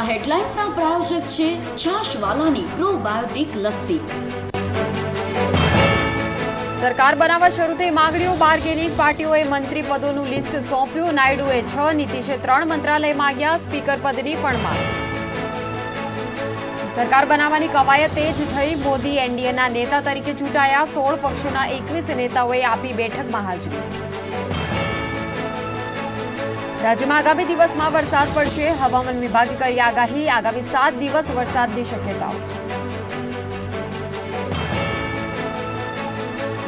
આ હેડલાઇન્સના પ્રાયોજક છે છાશવાલાની પ્રોબાયોટિક લસ્સી. સરકાર બનાવવા શરૂ થઈ માંગણીઓ બાર્ગેનિંગ પાર્ટીઓએ મંત્રી પદોનું લિસ્ટ સોંપ્યું. નાયડુએ છ નીતિશે ત્રણ મંત્રાલય માંગ્યા. સ્પીકર પદની પણ માંગ. સરકાર બનાવવાની કવાયત તેજ થઈ મોદી એનડીએના નેતા તરીકે ચૂંટાયા. સોળ પક્ષોના એકવીસ નેતાઓએ આપી બેઠકમાં હાજરી. રાજ્યમાં આગામી દિવસમાં વરસાદ પડશે. હવામાન વિભાગે કરી આગાહી. આગામી સાત દિવસ વરસાદની શક્યતાઓ.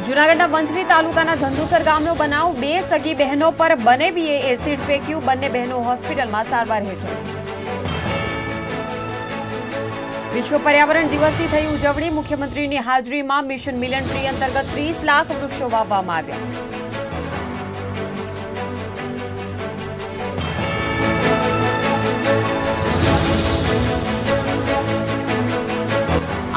જૂનાગઢના વંથલી તાલુકાના ધંધુસર ગામનો બનાવ. બે સગી બહેનો પર બનેવીએ એસિડ ફેંક્યું. બંને બહેનો હોસ્પિટલમાં સારવાર હેઠળ. વિશ્વ પર્યાવરણ દિવસની થઈ ઉજવણી. મુખ્યમંત્રીની હાજરીમાં મિશન મિલન ટ્રી અંતર્ગત ત્રીસ લાખ વૃક્ષો વાવવામાં આવ્યા.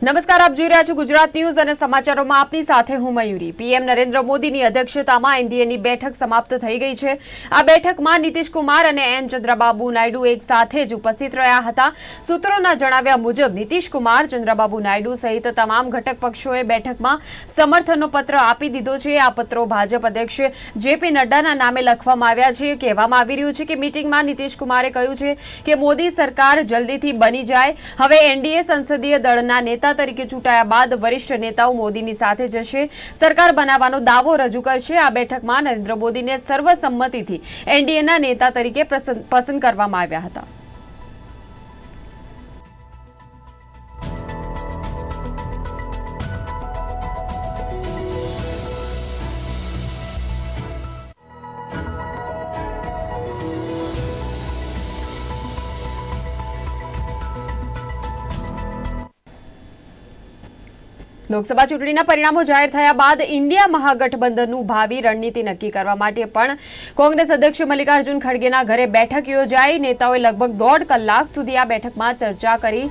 નમસ્કાર, આપ જોઈ રહ્યા છો ગુજરાત ન્યૂઝ અને સમાચારોમાં આપની સાથે હું મયુરી. પીએમ નરેન્દ્ર મોદીની અધ્યક્ષતામાં એનડીએની બેઠક સમાપ્ત થઈ ગઈ છે. આ બેઠકમાં કુમાર અને એન. ચંદ્રબાબુ નાયડુ એક સાથે જ ઉપસ્થિત રહ્યા હતા. સૂત્રોના જણાવ્યા મુજબ કુમાર, ચંદ્રબાબુ નાયડુ સહિત તમામ ઘટક પક્ષોએ બેઠકમાં સમર્થનનો પત્ર આપી દીધો છે. આ પત્રો ભાજપ અધ્યક્ષ જેપી નડ્ડાના નામે લખવામાં આવ્યા છે. કહેવામાં આવી રહ્યું છે કે મીટિંગમાં કુમારે કહ્યું છે કે મોદી સરકાર જલ્દીથી બની જાય. હવે એનડીએ સંસદીય દળના નેતા તરીકે ચૂંટાયા બાદ વરિષ્ઠ નેતાઓ મોદીની સાથે જશે. સરકાર બનાવવાનો દાવો રજૂ કરશે. આ બેઠકમાં નરેન્દ્ર મોદીને સર્વસંમતિથી એનડીએના નેતા તરીકે પસંદ કરવામાં આવ્યા હતા. લોકસભા ચૂંટણીના પરિણામો જાહેર થયા બાદ ઇન્ડિયા મહાગઠબંધનનું ભાવિ રણનીતિ નક્કી કરવા માટે પણ કોંગ્રેસ અધ્યક્ષ મલ્લિકાર્જુન ખડગેના ઘરે બેઠક યોજાઈ. નેતાઓએ લગભગ દોઢ કલાક સુધી આ બેઠકમાં ચર્ચા કરી.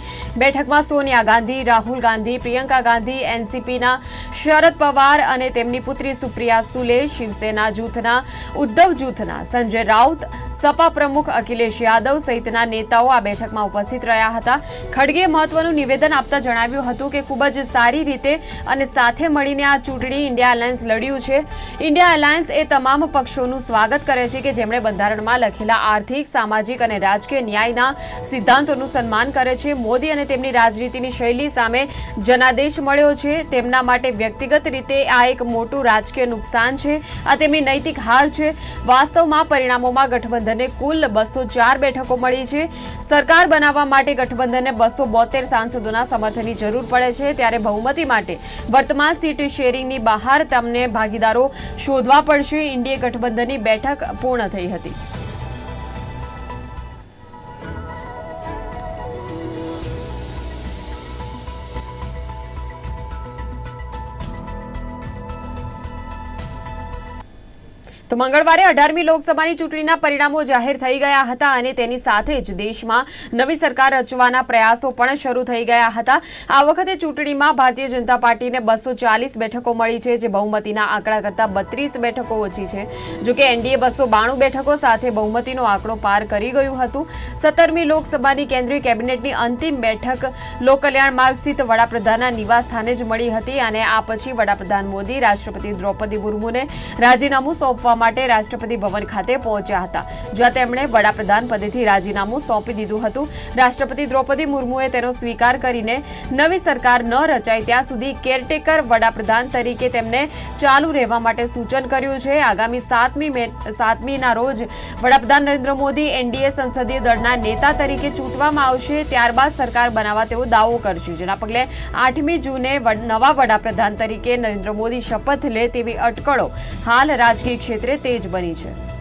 બેઠકમાં સોનિયા ગાંધી, રાહુલ ગાંધી, પ્રિયંકા ગાંધી, એનસીપીના શરદ પવાર અને તેમની પુત્રી સુપ્રિયા સુલે, શિવસેના જૂથના, ઉદ્ધવ જૂથના, સંજય રાઉત, સપા પ્રમુખ અખિલેશ યાદવ સહિતના નેતાઓ આ બેઠકમાં ઉપસ્થિત રહ્યા હતા. ખડગે મહત્વનું નિવેદન આપતા જણાવ્યું હતું કે ખૂબ જ સારી રીતે અને સાથે મળીને આ ચૂંટણી ઇન્ડિયા અલાયન્સ લડ્યું છે. ઇન્ડિયા અલાયન્સ એ તમામ પક્ષોનું સ્વાગત કરે છે કે જેમણે બંધારણમાં લખેલા આર્થિક, સામાજિક અને રાજકીય ન્યાયના સિદ્ધાંતોનું સન્માન કરે છે. મોદી અને તેમની રાજનીતિની શૈલી સામે જનાદેશ મળ્યો છે. તેમના માટે વ્યક્તિગત રીતે આ એક મોટું રાજકીય નુકસાન છે. આ તેમની નૈતિક હાર છે. વાસ્તવમાં પરિણામોમાં ગઠબંધનને કુલ બસો ચાર બેઠકો મળી છે. સરકાર બનાવવા માટે ગઠબંધનને બસો બોતેર સાંસદોના સમર્થનની જરૂર પડે છે. ત્યારે બહુમતી માટે. વર્તમાન સીટ શેરિંગની બહાર તમને ભાગીદારો શોધવા પડશે. ઇન્ડિયા ગઠબંધનની બેઠક પૂર્ણ થઈ હતી. તો મંગળવારે અઢારમી લોકસભાની ચૂંટણીના પરિણામો જાહેર થઈ ગયા હતા અને તેની સાથે જ દેશમાં નવી સરકાર રચવાના પ્રયાસો પણ શરૂ થઈ ગયા હતા. આ વખતે ચૂંટણીમાં ભારતીય જનતા પાર્ટીને બસો બેઠકો મળી છે, જે બહુમતીના આંકડા કરતાં બત્રીસ બેઠકો ઓછી છે. જોકે એનડીએ બસો બેઠકો સાથે બહુમતીનો આંકડો પાર કરી ગયું હતું. સત્તરમી લોકસભાની કેન્દ્રીય કેબિનેટની અંતિમ બેઠક લોકકલ્યાણ માર્ગ સ્થિત વડાપ્રધાનના નિવાસ સ્થાને જ મળી હતી અને આ પછી વડાપ્રધાન મોદી, રાષ્ટ્રપતિ દ્રૌપદી મુર્મુને રાજીનામું સોંપવા માટે રાષ્ટ્રપતિ ભવન ખાતે પહોંચ્યા હતા, જ્યાં તેમણે વડાપ્રધાન પદેથી રાજીનામું સોંપી દીધું હતું. રાષ્ટ્રપતિ દ્રૌપદી મુર્મુએ તેનો સ્વીકાર કરીને નવી સરકાર ન રચાય ત્યાં સુધી કેરટેકર વડાપ્રધાન તરીકે તેમને ચાલુ રહેવા માટે સૂચન કર્યું છે. આગામી સાતમી મે, સાતમીના રોજ વડાપ્રધાન નરેન્દ્ર મોદી એનડીએ સંસદીય દળના નેતા તરીકે ચૂંટવામાં આવશે. ત્યારબાદ સરકાર બનાવવા તેઓ દાવો કરશે. જેના પગલે આઠમી જૂને નવા વડાપ્રધાન તરીકે નરેન્દ્ર મોદી શપથ લે તેવી અટકળો હાલ રાજકીય ક્ષેત્રે તેજ બની છે.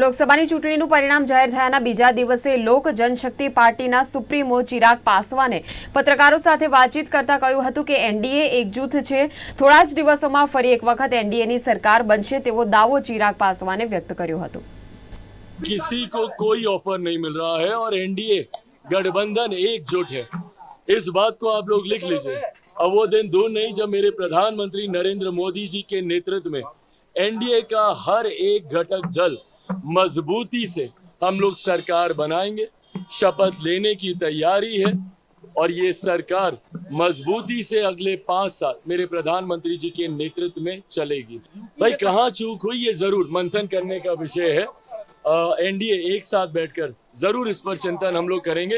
લોકસભાની ચૂંટણીનું પરિણામ જાહેર થયાના બીજા દિવસે લોક જનશક્તિ પાર્ટીના સુપ્રીમો ચિરાગ પાસવાને પત્રકારો સાથે વાતચીત કરતા કહ્યું હતું કે એનડીએ એકજૂથ છે થોડા જ દિવસોમાં ફરી એક વખત એનડીએની સરકાર બનશે તેવો દાવો ચિરાગ પાસવાને વ્યક્ત કર્યો હતો किसी को कोई ऑफर नहीं मिल रहा है और एनडीए गठबंधन एकजुट है इस बात को आप लोग लिख लीजिए अब वो दिन दूर नहीं जब मेरे प्रधानमंत्री नरेंद्र मोदी जी के नेतृत्व में एनडीए का हर एक घटक दल मजबूती से हम लोग सरकार बनाएँगे। शपथ लेने की तैयारी है और ये सरकार मजबूती से अगले पाँच साल मेरे प्रधानमंत्री जी के नेतृत्व में चलेगी। भाई, कहाँ चूक हुई ये ज़रूर मंथन करने का विषय है। एनडीए एक साथ बैठकर ज़रूर इस पर चिंतन हम लोग करेंगे।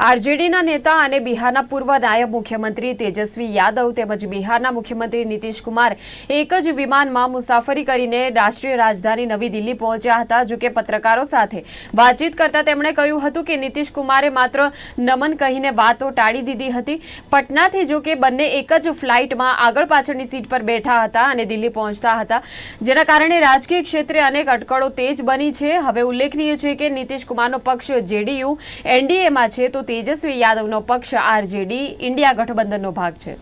આરજેડીના નેતા અને બિહારના પૂર્વ નાયબ મુખ્યમંત્રી તેજસ્વી યાદવ તેમજ બિહારના મુખ્યમંત્રી નીતિશ કુમાર એક જ વિમાનમાં મુસાફરી કરીને રાષ્ટ્રીય રાજધાની નવી દિલ્હી પહોંચ્યા હતા. જોકે પત્રકારો સાથે વાતચીત કરતા તેમણે કહ્યું હતું કે નીતિશ કુમારે માત્ર નમન કહીને વાતો ટાળી દીધી હતી. પટનાથી જોકે બંને એક જ ફ્લાઇટમાં આગળ પાછળની સીટ પર બેઠા હતા અને દિલ્હી પહોંચતા હતા. જેના કારણે રાજકીય ક્ષેત્રે અનેક અટકળો તેજ બની છે. હવે ઉલ્લેખનીય છે કે નીતિશ કુમારનો પક્ષ જેડીયુ, એનડીએમાં છે, તો તેજસ્વી યાદવનો પક્ષ આરજેડી ઇન્ડિયા ગઠબંધનનો ભાગ છે.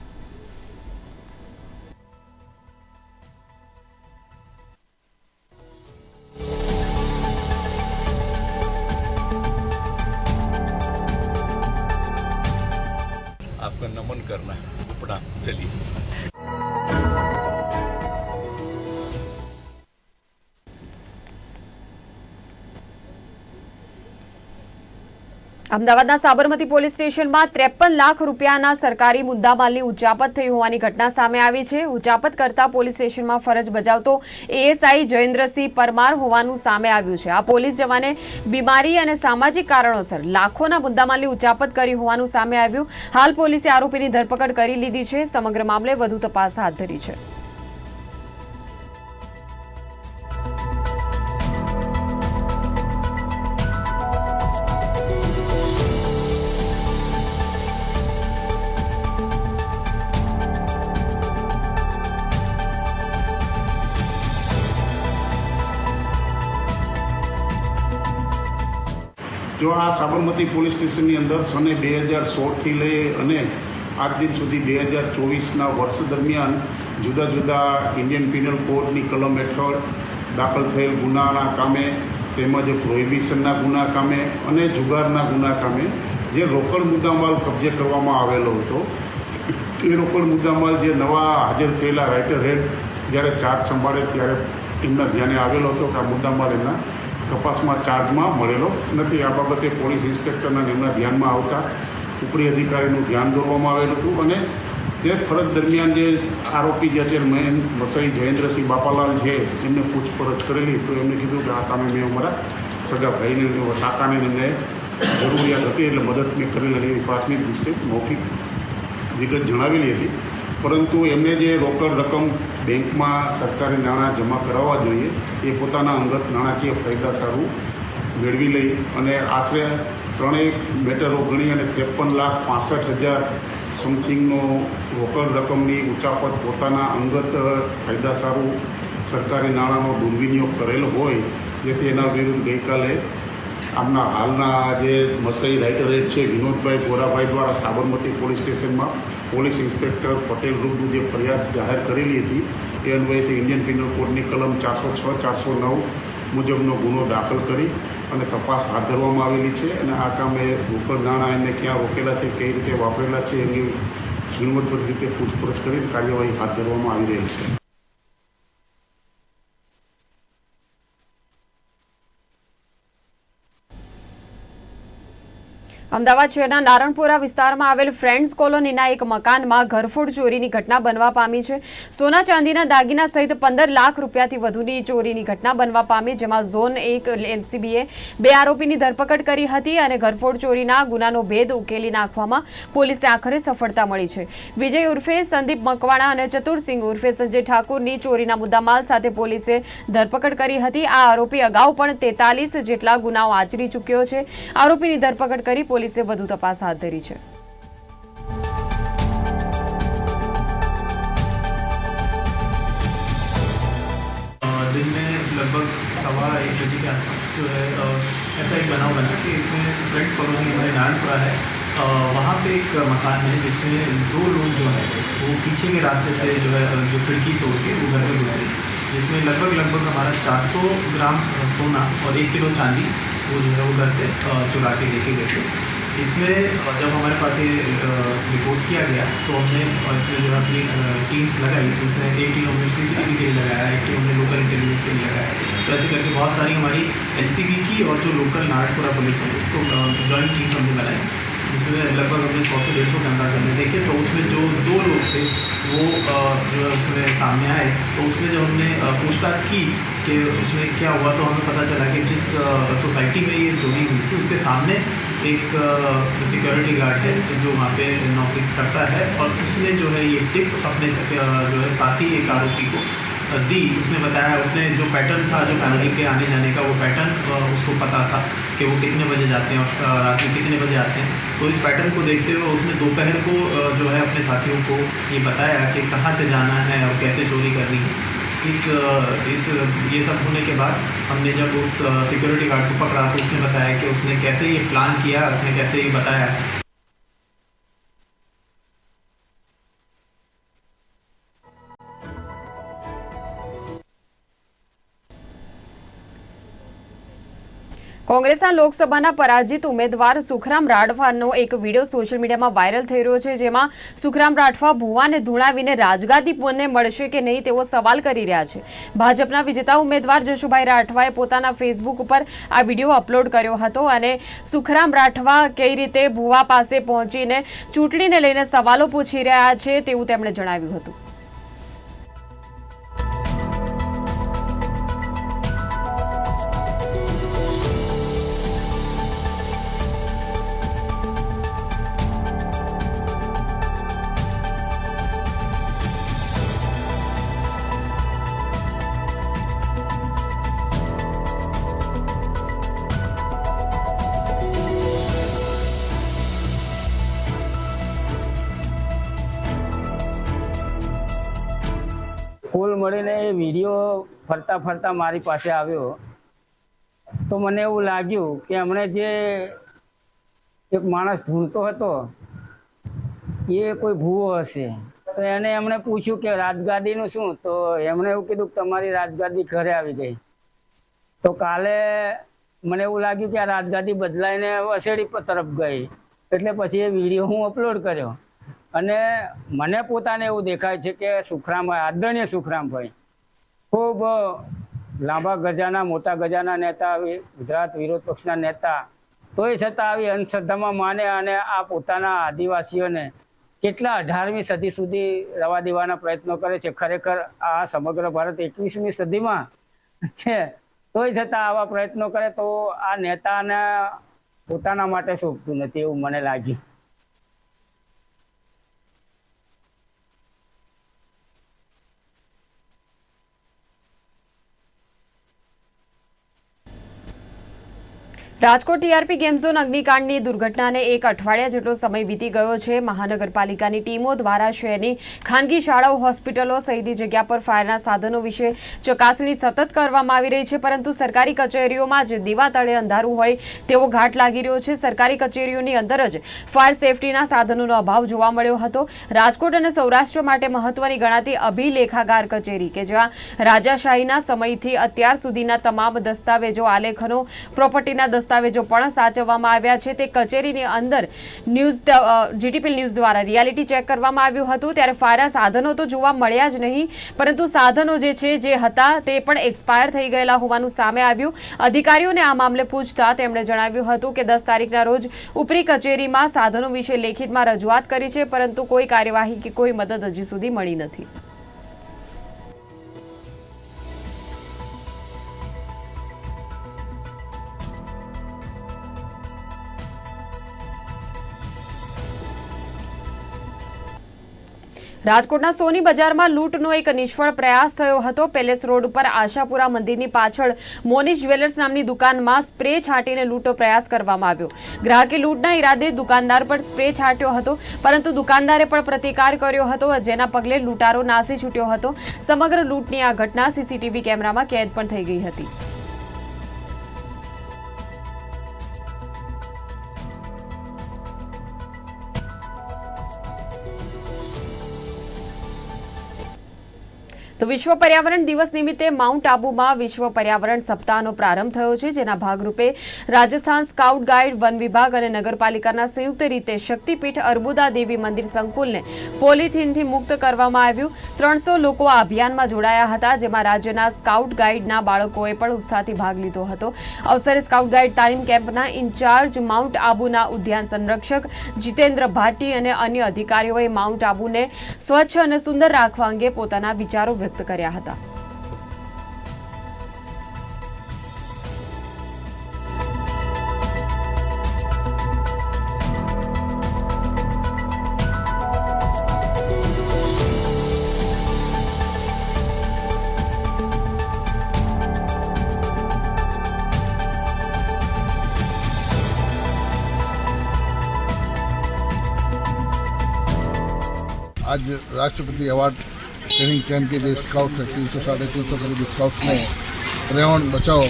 અમદાવાદના સાબરમતી પોલીસ સ્ટેશનમાં ત્રેપન લાખ રૂપિયાના સરકારી મુદ્દામાલની ઉચાપત થઈ હોવાની ઘટના સામે આવી છે. ઉચાપત કરતા પોલીસ સ્ટેશનમાં ફરજ બજાવતો એએસઆઈ જયેન્દ્રસિંહ પરમાર હોવાનું સામે આવ્યું છે. આ પોલીસ જવાને બીમારી અને સામાજિક કારણોસર લાખોના મુદ્દામાલની ઉચાપત કરી હોવાનું સામે આવ્યું. હાલ પોલીસે આરોપીની ધરપકડ કરી લીધી છે. સમગ્ર મામલે વધુ તપાસ હાથ ધરી છે. જો આ સાબરમતી પોલીસ સ્ટેશનની અંદર સને બે હજાર સોળથી લઈ અને આજ દિન સુધી બે હજાર ચોવીસના વર્ષ દરમિયાન જુદા જુદા ઇન્ડિયન પિનલ કોડની કલમ હેઠળ દાખલ થયેલ ગુનાના કામે તેમજ પ્રોહિબિશનના ગુના કામે અને જુગારના ગુના કામે જે રોકડ મુદ્દામાલ કબજે કરવામાં આવેલો હતો, એ રોકડ મુદ્દામાલ જે નવા હાજર થયેલા રાઇટર હેડ જ્યારે ચાર્જ સંભાળે ત્યારે એમના ધ્યાને આવેલો હતો કે આ મુદ્દામાલ એમના તપાસમાં ચાર્જમાં મળેલો નથી. આ બાબતે પોલીસ ઇન્સ્પેક્ટરના એમના ધ્યાનમાં આવતા ઉપરી અધિકારીનું ધ્યાન દોરવામાં આવેલું હતું અને તે ફરજ દરમિયાન જે આરોપી જે અત્યારે મેન વસઈ જયેન્દ્રસિંહ બાપાલાલ છે, એમને પૂછપરછ કરેલી તો એમને કીધું કે આ કામે મેં અમારા સગા ભાઈને કાકાને એમને જરૂરિયાત હતી એટલે મદદ મેં કરેલી એવી પ્રાથમિક દૃષ્ટિ મૌખિક વિગત જણાવેલી હતી. પરંતુ એમને જે રોકડ રકમ બેંકમાં સરકારી નાણાં જમા કરાવવા જોઈએ, એ પોતાના અંગત નાણાકીય ફાયદા સારું મેળવી લઈ અને આશરે ત્રણેય મેટરો ગણી અને ત્રેપન લાખ પાસઠ હજાર સમથિંગનો રોકડ રકમની ઉચાપત પોતાના અંગત ફાયદા સારું સરકારી નાણાંનો દુર્વિનિયોગ કરેલો હોય, જેથી એના વિરુદ્ધ ગઈકાલે આમના હાલના જે મસઈ રાઇટર છે, વિનોદભાઈ ગોરાભાઈ દ્વારા સાબરમતી પોલીસ સ્ટેશનમાં પોલીસ ઇન્સ્પેક્ટર પટેલ ગ્રુપનું જે ફરિયાદ જાહેર કરેલી હતી, એ અન્વયે ઇન્ડિયન પિનલ કોડની કલમ ચારસો છ, ચારસો નવ મુજબનો ગુનો દાખલ કરી અને તપાસ હાથ ધરવામાં આવેલી છે અને આ કામે રોકડ નાણાં એમને ક્યાં રોકેલા છે, કઈ રીતે વાપરેલા છે એની ઝીણવટભરી રીતે પૂછપરછ કરીને કાર્યવાહી હાથ ધરવામાં આવી રહી છે. અમદાવાદ શહેરના નારણપુરા વિસ્તારમાં આવેલ ફ્રેન્ડ્સ કોલોનીના એક મકાનમાં ઘરફોડ ચોરીની ઘટના બનવા પામી છે. સોના ચાંદીના દાગીના સહિત પંદર લાખ રૂપિયાથી વધુની ચોરીની ઘટના બનવા પામી, જેમાં ઝોન એક એલસીબીએ બે આરોપીની ધરપકડ કરી હતી અને ઘરફોડ ચોરીના ગુનાનો ભેદ ઉકેલી નાખવામાં પોલીસે આખરે સફળતા મળી છે. વિજય ઉર્ફે, સંદીપ મકવાણા અને ચતુરસિંહ ઉર્ફે, સંજય ઠાકુરની ચોરીના મુદ્દામાલ સાથે પોલીસે ધરપકડ કરી હતી. આ આરોપી અગાઉ પણ તેતાલીસ જેટલા ગુનાઓ આચરી ચૂક્યો છે. આરોપીની ધરપકડ કરી પોલીસે વધુ તપાસ હાથ ધરી છે सुबह एक बजे के आसपास जो है अ, ऐसा एक बनाव बना कि इसमें फ्रेंड्स कॉलोनी हमारे नारायणपुरा है अ, वहाँ पे एक मकान है जिसमें दो लोग जो है वो पीछे के रास्ते से जो है अ, जो खिड़की तोड़ के वो घर में घुसे जिसमें लगभग लगभग हमारा 400 ग्राम अ, सोना और एक किलो चांदी वो जो है वो घर से अ, चुरा के लेके गए थे इसमें जब हमारे पास ये रिपोर्ट किया गया तो हमने इसमें जो है अपनी टीम्स लगाई, जिसमें एक टीम हमने सी के लिए लगाया, एक टीम हमने लोकल इंटेलिजेंस के लिए लगाया। तो ऐसे करके बहुत सारी हमारी एनसीबी की और जो लोकल नारायणपुरा पुलिस है, उसको जॉइंट टीम्स हमने बनाई। जिसमें लगभग हमने सौ से डेढ़ सौ कैमराज हमने देखे तो उसमें जो दो लोग थे, वो जो है उसमें सामने आए। तो उसमें जब हमने पूछताछ की कि उसमें क्या हुआ तो हमें पता चला कि जिस सोसाइटी में ये चोरी हुई थी, उसके सामने एक सिक्योरिटी गार्ड है, जो वहाँ पे नौकरी करता है। और उसने जो है ये टिप अपने जो है साथी एक आरोपी को दी, उसने बताया, उसने जो पैटर्न था, जो फैमिली के आने जाने का, वो पैटर्न उसको पता था कि वो कितने बजे जाते हैं और रात में कितने बजे आते हैं। तो इस पैटर्न को देखते हुए उसने दोपहर को जो है, अपने साथियों को ये बताया कि कहाँ से जाना है और कैसे चोरी करनी है। इस इस, ये सब होने के बाद हमने जब उस सिक्योरिटी गार्ड को पकड़ा तो उसने बताया कि उसने कैसे ये प्लान किया, उसने कैसे ये बताया। કોંગ્રેસના લોકસભાના પરાજિત ઉમેદવાર સુખરામ રાઠવાનો એક વીડિયો સોશિયલ મીડિયામાં વાયરલ થઈ રહ્યો છે, જેમાં સુખરામ રાઠવા ભુવાને ધૂણાવીને રાજગાદી પુનને મળશે કે નહીં તેવો સવાલ કરી રહ્યા છે. ભાજપના વિજેતા ઉમેદવાર જશુભાઈ રાઠવાએ પોતાના ફેસબુક ઉપર આ વીડિયો અપલોડ કર્યો હતો અને સુખરામ રાઠવા કઈ રીતે ભુવા પાસે પહોંચીને ચૂંટણીને લઈને સવાલો પૂછી રહ્યા છે તેવું તેમણે જણાવ્યું હતું. ફરતા ફરતા મારી પાસે આવ્યો. તો મને એવું લાગ્યું કે એમણે જે એક માણસ ઢૂંઢતો હતો, એ કોઈ ભૂવો હશે. તો એને એમણે પૂછ્યું કે રાજગાદીનું શું? તો એમણે એવું કીધું કે તમારી રાજગાદી ઘરે આવી ગઈ. તો કાલે મને એવું લાગ્યું કે આ રાજગાદી બદલાઈને વસેડી તરફ ગઈ. એટલે પછી એ વીડિયો હું અપલોડ કર્યો. અને મને પોતાને એવું દેખાય છે કે સુખરામ, આદરણીય સુખરામભાઈ ખૂબ લાંબા ગજાના, મોટા ગજાના નેતા આવી, ગુજરાત વિરોધ પક્ષના નેતા. તોય છતાં આવી અંધશ્રદ્ધામાં માને અને આ પોતાના આદિવાસીઓને કેટલા અઢારમી સદી સુધી રવા દેવાના પ્રયત્નો કરે છે. ખરેખર આ સમગ્ર ભારત એકવીસમી સદીમાં છે. તોય છતાં આવા પ્રયત્નો કરે તો આ નેતાને પોતાના માટે શોભતું નથી એવું મને લાગ્યું રાજકોટ ટીઆરપી ગેમ અગ્નિકાંડની દુર્ઘટનાને એક અઠવાડિયા જેટલો સમય વીતી ગયો છે. મહાનગરપાલિકાની ટીમો દ્વારા શહેરની ખાનગી શાળાઓ, હોસ્પિટલો સહિતની જગ્યા પર ફાયરના સાધનો વિશે ચકાસણી સતત કરવામાં આવી રહી છે. પરંતુ સરકારી કચેરીઓમાં જ દીવા તળે અંધારું હોય તેવો ઘાટ લાગી રહ્યો છે. સરકારી કચેરીઓની અંદર જ ફાયર સેફટીના સાધનોનો અભાવ જોવા મળ્યો હતો. રાજકોટ અને સૌરાષ્ટ્ર માટે મહત્વની ગણાતી અભિલેખાગાર કચેરી કે જ્યાં રાજાશાહીના સમયથી અત્યાર સુધીના તમામ દસ્તાવેજો, આલેખનો, પ્રોપર્ટીના પણ સાચવવામાં આવ્યા છે. તે કચેરીની અંદર ન્યૂઝ જીટીપી ન્યૂઝ દ્વારા રિયાલિટી ચેક કરવામાં આવ્યું હતું. ત્યારે ફાયરા સાધનો તો જોવા મળ્યા જ નહીં, પરંતુ સાધનો જે છે, જે હતા તે પણ એક્સપાયર થઈ ગયેલા હોવાનું સામે આવ્યું. અધિકારીઓને આ મામલે પૂછતા તેમણે જણાવ્યું હતું કે દસ તારીખના રોજ ઉપરી કચેરીમાં સાધનો વિશે લેખિતમાં રજૂઆત કરી છે, પરંતુ કોઈ કાર્યવાહી કે કોઈ મદદ હજી સુધી મળી નથી. રાજકોટના સોની બજારમાં લૂંટનો એક નિષ્ફળ પ્રયાસ થયો હતો. પેલેસ રોડ ઉપર આશાપુરા મંદિરની પાછળ મોનીશ જ્વેલર્સ નામની દુકાનમાં સ્પ્રે છાંટીને લૂંટનો પ્રયાસ કરવામાં આવ્યો. ગ્રાહકે લૂંટના ઈરાદે દુકાનદાર પર સ્પ્રે છાંટ્યો હતો, પરંતુ દુકાનદારે પણ પ્રતિકાર કર્યો હતો, જેના પગલે લૂંટારો નાસી છૂટ્યો હતો. સમગ્ર લૂંટની આ ઘટના સીસીટીવી કેમેરામાં કેદ પણ થઈ ગઈ હતી. તો વિશ્વ પર્યાવરણ દિવસ નિમિત્તે માઉન્ટ આબુમાં વિશ્વ પર્યાવરણ સપ્તાહનો પ્રારંભ થયો છે, જેના ભાગરૂપે રાજસ્થાન સ્કાઉટ ગાઈડ, વન વિભાગ અને નગરપાલિકાના સંયુક્ત રીતે શક્તિપીઠ અર્બુદા દેવી મંદિર સંકુલને પોલિથીનથી મુક્ત કરવામાં આવ્યું. ત્રણસો લોકો આ અભિયાનમાં જોડાયા હતા, જેમાં રાજ્યના સ્કાઉટ ગાઈડના બાળકોએ પણ ઉત્સાહથી ભાગ લીધો હતો. અવસરે સ્કાઉટ ગાઈડ તાલીમ કેમ્પના ઇન્ચાર્જ માઉન્ટ આબુના ઉદ્યાન સંરક્ષક જીતેન્દ્ર ભાટી અને અન્ય અધિકારીઓએ માઉન્ટ આબુને સ્વચ્છ અને સુંદર રાખવા અંગે પોતાના વિચારો વ્યક્ત કર્યા હતા आज राष्ट्रपति अवार्ड ट्रेनिंग कैंप के जो स्काउट्स है, तीन सौ, साढ़े तीन सौ करीब स्काउट्स ने पर्यावरण बचाओ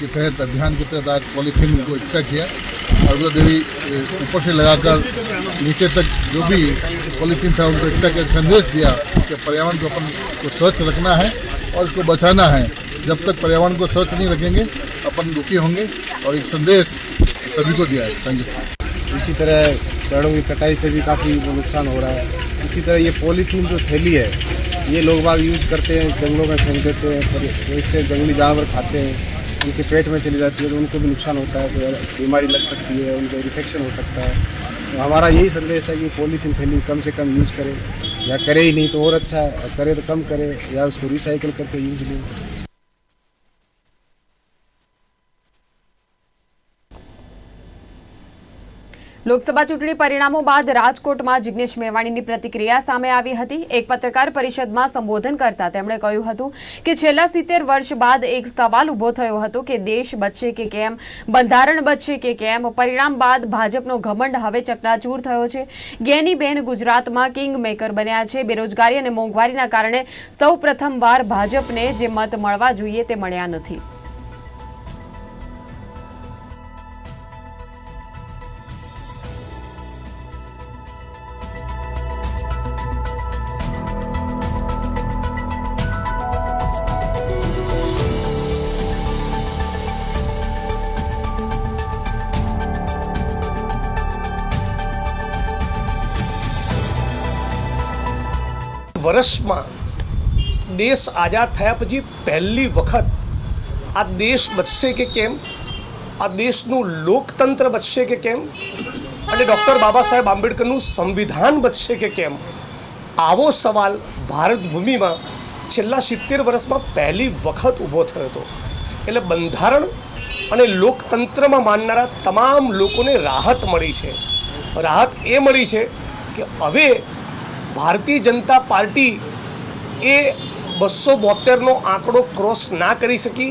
के तहत, अभियान के तहत आज पॉलीथीन को इकट्ठा किया। और देवी ऊपर से लगाकर नीचे तक जो भी पॉलीथीन था, उनको इकट्ठा कर संदेश दिया कि पर्यावरण को अपन को स्वच्छ रखना है और इसको बचाना है। जब तक पर्यावरण को स्वच्छ नहीं रखेंगे, अपन दुखी होंगे। और एक संदेश सभी को दिया है। थैंक यू इसी तरह पेड़ों की कटाई से भी काफ़ी नुकसान हो रहा है। इसी तरह ये पॉलीथीन जो थैली है ये लोग बाग यूज़ करते हैं, जंगलों में फेंक देते हैं पर तो इससे जंगली जानवर खाते हैं, उनके पेट में चली जाती है तो उनको भी नुकसान होता है कोई बीमारी लग सकती है, उनको इन्फेक्शन हो सकता है। तो हमारा यही संदेश है कि पॉलीथीन थैली कम से कम यूज़ करें, या करे ही नहीं तो और अच्छा है, करे तो कम करे, या उसको रिसाइकिल करके यूज़ लें। લોકસભા ચૂંટણી પરિણામો બાદ રાજકોટમાં જિગ્નેશ મેવાણીની પ્રતિક્રિયા સામે આવી હતી. એક પત્રકાર પરિષદમાં સંબોધન કરતા તેમણે કહ્યું હતું કે છેલ્લા સિત્તેર વર્ષ બાદ એક સવાલ ઊભો થયો હતો કે દેશ બચશે કે કેમ, બંધારણ બચશે કે કેમ? પરિણામ બાદ ભાજપનો ઘમંડ હવે ચકનાચૂર થયો છે. ગેનીબેન ગુજરાતમાં કિંગ મેકર બન્યા છે. બેરોજગારી અને મોંઘવારીના કારણે સૌ પ્રથમવાર ભાજપને જે મત મળવા જોઈએ તે મળ્યા નથી. વર્ષમાં દેશ આઝાદ થયા પછી પહેલી વખત આ દેશ બચશે કે કેમ? આ દેશનું લોકતંત્ર બચશે કે કેમ? અને ડૉક્ટર બાબા સાહેબ આંબેડકરનું સંવિધાન બચશે કે કેમ? આવો સવાલ ભારત ભૂમિમાં છેલ્લા સિત્તેર વર્ષમાં પહેલી વખત ઊભો થયો હતો. એટલે બંધારણ અને લોકતંત્રમાં માનનારા તમામ લોકોને રાહત મળી છે. રાહત એ મળી છે કે હવે ભારતીય જનતા પાર્ટી એ બસો બોતેરનો આંકડો ક્રોસ ના કરી શકી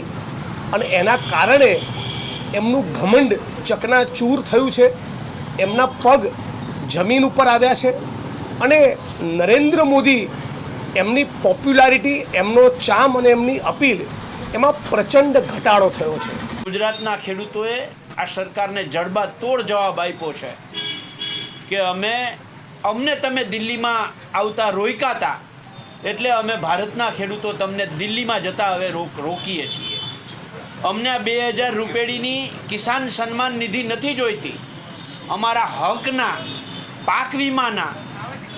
અને એના કારણે એમનું ઘમંડ ચકનાચૂર થયું છે. એમના પગ જમીન ઉપર આવ્યા છે અને નરેન્દ્ર મોદી એમની પોપ્યુલારિટી એમનો ચામ અને એમની અપીલ એમાં પ્રચંડ ઘટાડો થયો છે. ગુજરાતના ખેડૂતોએ આ સરકારને જડબા તોડ જવાબ આપ્યો છે કે અમે અમને તમે દિલ્હીમાં આવતા રોકાતા એટલે અમે ભારતના ખેડૂતો તમને દિલ્હીમાં જતા હવે રોક, રોકીએ છીએ. અમને આ બે હજાર રૂપેડીની કિસાન સન્માન નિધિ નથી જોઈતી. અમારા હકના, પાક વીમાના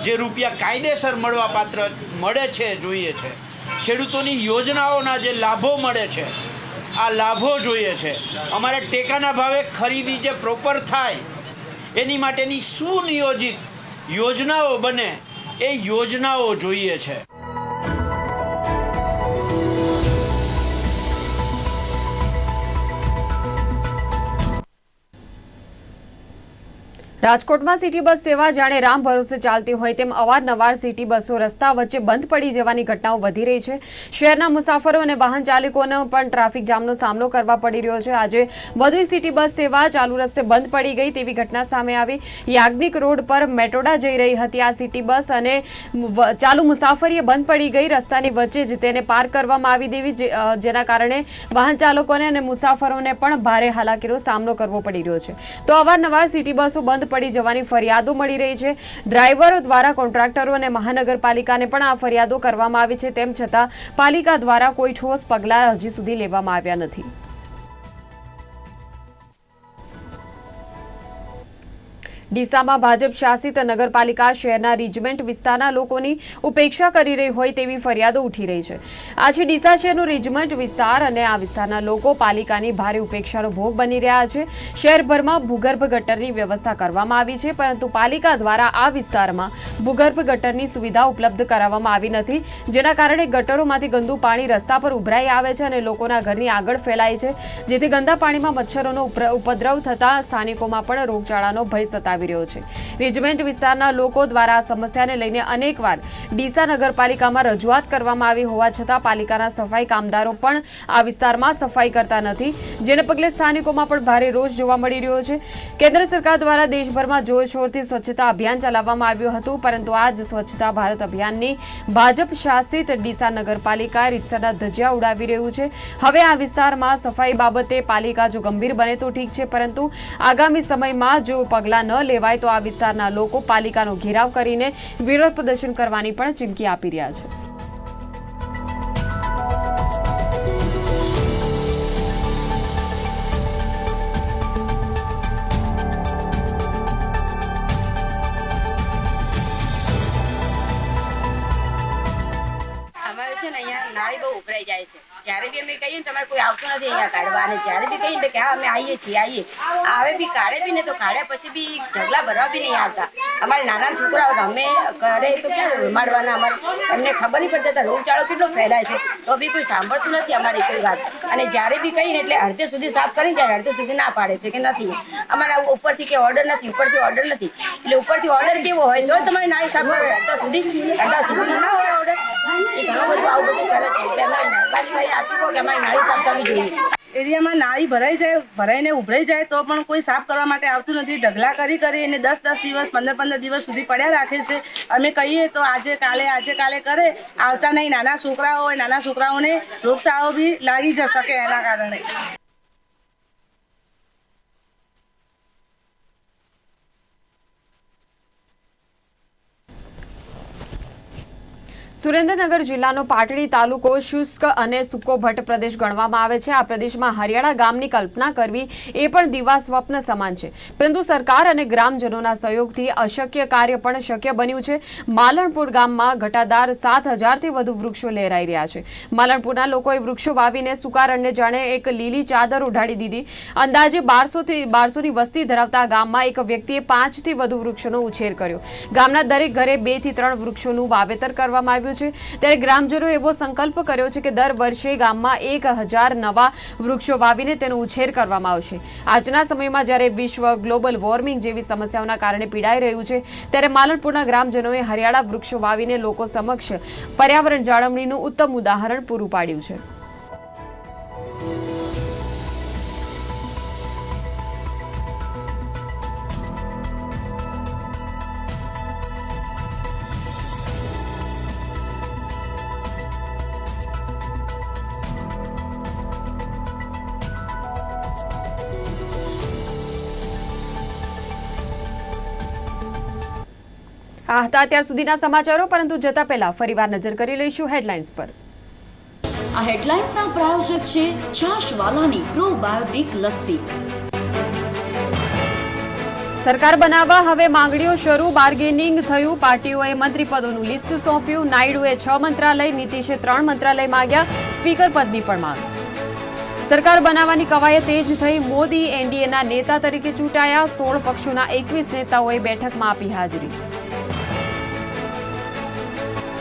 જે રૂપિયા કાયદેસર મળવા પાત્ર, મળે છે, જોઈએ છે. ખેડૂતોની યોજનાઓના જે લાભો મળે છે, આ લાભો જોઈએ છે. અમારે ટેકાના ભાવે ખરીદી જે પ્રોપર થાય, એની માટેની સુનિયોજિત યોજનાઓ બને એ યોજનાઓ જોઈએ છે. રાજકોટમાં સિટી બસ સેવા જાણે રામ ભરોસે ચાલતી હોય તેમ અવારનવાર સિટી બસો રસ્તા વચ્ચે બંધ પડી જવાની ઘટનાઓ વધી રહી છે. શહેરના મુસાફરો અને વાહન ચાલકોને પણ ટ્રાફિક જામનો સામનો કરવા પડી રહ્યો છે. આજે વધુ સિટી બસ સેવા ચાલુ રસ્તે બંધ પડી ગઈ તેવી ઘટના સામે આવી. યાજ્ઞિક રોડ પર મેટોડા જઈ રહી હતી આ સિટી બસ અને ચાલુ મુસાફરીએ બંધ પડી ગઈ. રસ્તાની વચ્ચે જ તેને પાર કરવામાં આવી દેવી જેના કારણે વાહન ચાલકોને અને મુસાફરોને પણ ભારે હાલાકીનો સામનો કરવો પડી રહ્યો છે. તો અવારનવાર સિટી બસો બંધ પડી જવાની ફરિયાદો મળી રહી છે. ડ્રાઈવરો દ્વારા કોન્ટ્રાક્ટરો અને મહાનગરપાલિકાને પણ આ ફરિયાદો કરવામાં આવી છે. તેમ છતાં પાલિકા દ્વારા કોઈ ઠોસ પગલાં હજી સુધી લેવામાં આવ્યા નથી. ડીસામાં ભાજપ શાસિત નગરપાલિકા શહેરના રિજમેન્ટ વિસ્તારના લોકોની ઉપેક્ષા કરી રહી હોય તેવી ફરિયાદો ઉઠી રહી છે. આજે ડીસા શહેરનું રિજમેન્ટ વિસ્તાર અને આ વિસ્તારના લોકો પાલિકાની ભારે ઉપેક્ષાનો ભોગ બની રહ્યા છે. શહેરભરમાં ભૂગર્ભ ગટરની વ્યવસ્થા કરવામાં આવી છે, પરંતુ પાલિકા દ્વારા આ વિસ્તારમાં ભૂગર્ભ ગટરની સુવિધા ઉપલબ્ધ કરાવવામાં આવી નથી, જેના કારણે ગટરોમાંથી ગંદુ પાણી રસ્તા પર ઉભરાઈ આવે છે અને લોકોના ઘરની આગળ ફેલાય છે, જેથી ગંદા પાણીમાં મચ્છરોનો ઉપદ્રવ થતાં સ્થાનિકોમાં પણ રોગચાળાનો ભય સતાવી રહ્યો છે. રેજમેન્ટ વિસ્તારના લોકો દ્વારા આ સમસ્યાને લઈને અનેકવાર ડીસા નગરપાલિકામાં રજૂઆત કરવામાં આવી હોવા છતાં પાલિકાના સફાઈ કામદારો પણ આ વિસ્તારમાં સફાઈ કરતા નથી. જેને પગલે સ્થાનિકોમાં પણ ભારે રોષ જોવા મળી રહ્યો છે. કેન્દ્ર સરકાર દ્વારા દેશભરમાં જોરશોરથી સ્વચ્છતા અભિયાન ચલાવવામાં આવ્યું હતું, પરંતુ આ જ સ્વચ્છતા ભારત અભિયાનની ભાજપ શાસિત ડીસા નગરપાલિકા રીતસરના ધજિયા ઉડાવી રહ્યું છે. હવે આ વિસ્તારમાં સફાઈ બાબતે પાલિકા જો ગંભીર બને તો ઠીક છે, પરંતુ આગામી સમયમાં જો પગલાં ન લેવાય તો આ વિસ્તારના લોકો પાલિકાનો ઘેરાવ કરીને વિરોધ પ્રદર્શન કરવાની પણ ચીમકી આપી રહ્યા છે. કહીએ તમારે કોઈ આવતું નથી અહીંયા કાઢવા અને જ્યારે બી કહીએ ને કે અમે આવીએ છીએ આવીએ આવે બી, કાઢે બી ને તો કાઢ્યા પછી બી ઢગલા ભરવા બી નહીં આવતા. અમારે નાના છોકરાઓ રમે, કરે તો ક્યાં રમાડવાના? અમારે એમને ખબર નહીં પડતી રોગચાળો કેટલો ફેલાય છે. તો બી કોઈ સાંભળતું નથી અમારી કોઈ વાત. અને જ્યારે બી કહીને એટલે અડધે સુધી સાફ કરીને જાય, અડધે સુધી ના પાડે છે કે નથી. અમારા ઉપરથી કે ઓર્ડર નથી, ઉપરથી ઓર્ડર નથી. એટલે ઉપરથી ઓર્ડર કેવો હોય તો તમારે નાળી સાફ કરે. અડધા સુધી અડધા સુધી ના હોય ઓર્ડર એ ઘણું બધું આવું બધું કરે છે. એટલે અમારે મહેરબાની ભાઈ આપી કે અમારી એરિયામાં નાળી ભરાઈ જાય, ભરાઈને ઉભરાઈ જાય તો પણ કોઈ સાફ કરવા માટે આવતું નથી. ઢગલા કરી કરી એને દસ દસ દિવસ, પંદર પંદર દિવસ સુધી પડ્યા રાખે છે. અમે કહીએ તો આજે કાલે આજે કાલે કરે. આવતા નહીં. નાના છોકરાઓ નાના છોકરાઓને રોગચાળો બી લાગી જ શકે એના કારણે. સુરેન્દ્રનગર જિલ્લાનો પાટડી તાલુકો શુષ્ક અને સૂકો ભટ્ટ પ્રદેશ ગણવામાં આવે છે. આ પ્રદેશમાં હરિયાળા ગામની કલ્પના કરવી એ પણ દીવા સ્વપ્ન સમાન છે. પરંતુ સરકાર અને ગ્રામજનોના સહયોગથી અશક્ય કાર્ય પણ શક્ય બન્યું છે. માલણપુર ગામમાં ઘટાદાર સાત હજારથી વધુ વૃક્ષો લહેરાઈ રહ્યા છે. માલણપુરના લોકોએ વૃક્ષો વાવીને સુકારણને જાણે એક લીલી ચાદર ઉઢાડી દીધી. અંદાજે બારસોથી બારસોની વસ્તી ધરાવતા ગામમાં એક વ્યક્તિએ પાંચથી વધુ વૃક્ષોનો ઉછેર કર્યો. ગામના દરેક ઘરે બેથી ત્રણ વૃક્ષોનું વાવેતર કરવામાં આવ્યું છે. ત્યારે ગ્રામજનો એવો સંકલ્પ કર્યો છે કે દર વર્ષે ગામમાં એક નવા વૃક્ષો વાવીને તેનો ઉછેર કરવામાં આવશે. આજના સમયમાં જ્યારે વિશ્વ ગ્લોબલ વોર્મિંગ જેવી સમસ્યાઓના કારણે પીડાઈ રહ્યું છે, ત્યારે માલણપુરના ગ્રામજનોએ હરિયાળા વૃક્ષો વાવીને લોકો સમક્ષ પર્યાવરણ જાળવણીનું ઉત્તમ ઉદાહરણ પૂરું પાડ્યું છે. આ હતા અત્યાર સુધીના સમાચારો પરંતુ જતા પહેલા ફરીવાર નજર કરી લઈશું હેડલાઇન્સ પર. આ હેડલાઇન્સના પ્રાયોજક છે છાશવાલાની પ્રોબાયોટિક લસ્સી. સરકાર બનાવવા હવે માંગણીઓ શરૂ બાર્ગેનિંગ થયું. પાર્ટીઓએ મંત્રીપદોનું લિસ્ટ સોંપ્યું. નાયડુએ છ મંત્રાલય નીતિશે ત્રણ મંત્રાલય માંગ્યા. સ્પીકર પદની પણ માંગ. સરકાર બનાવવાની કવાયત તેજ થઈ. મોદી એનડીએના નેતા તરીકે ચૂંટાયા. સોળ પક્ષોના એકવીસ નેતાઓએ બેઠકમાં આપી હાજરી.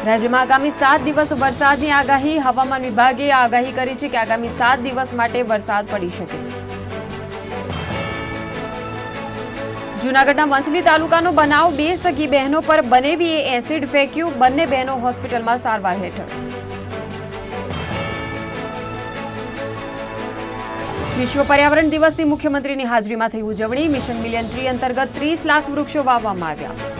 રાજ્યમાં આગામી સાત દિવસ વરસાદની આગાહી, હવામાન વિભાગે આગાહી કરી છે કે આગામી સાત દિવસ માટે વરસાદ પડી શકે. જૂનાગઢના મંથલી તાલુકાનો બનાવ બે સગી બહેનો પર બનેવીએ એસિડ ફેંક્યું. બંને બહેનો હોસ્પિટલમાં સારવાર હેઠળ. વિશ્વ પર્યાવરણ દિવસની મુખ્યમંત્રીની હાજરીમાં થઈ ઉજવણી. મિશન મિલિયન ટ્રી અંતર્ગત ત્રીસ લાખ વૃક્ષો વાવવામાં આવ્યા.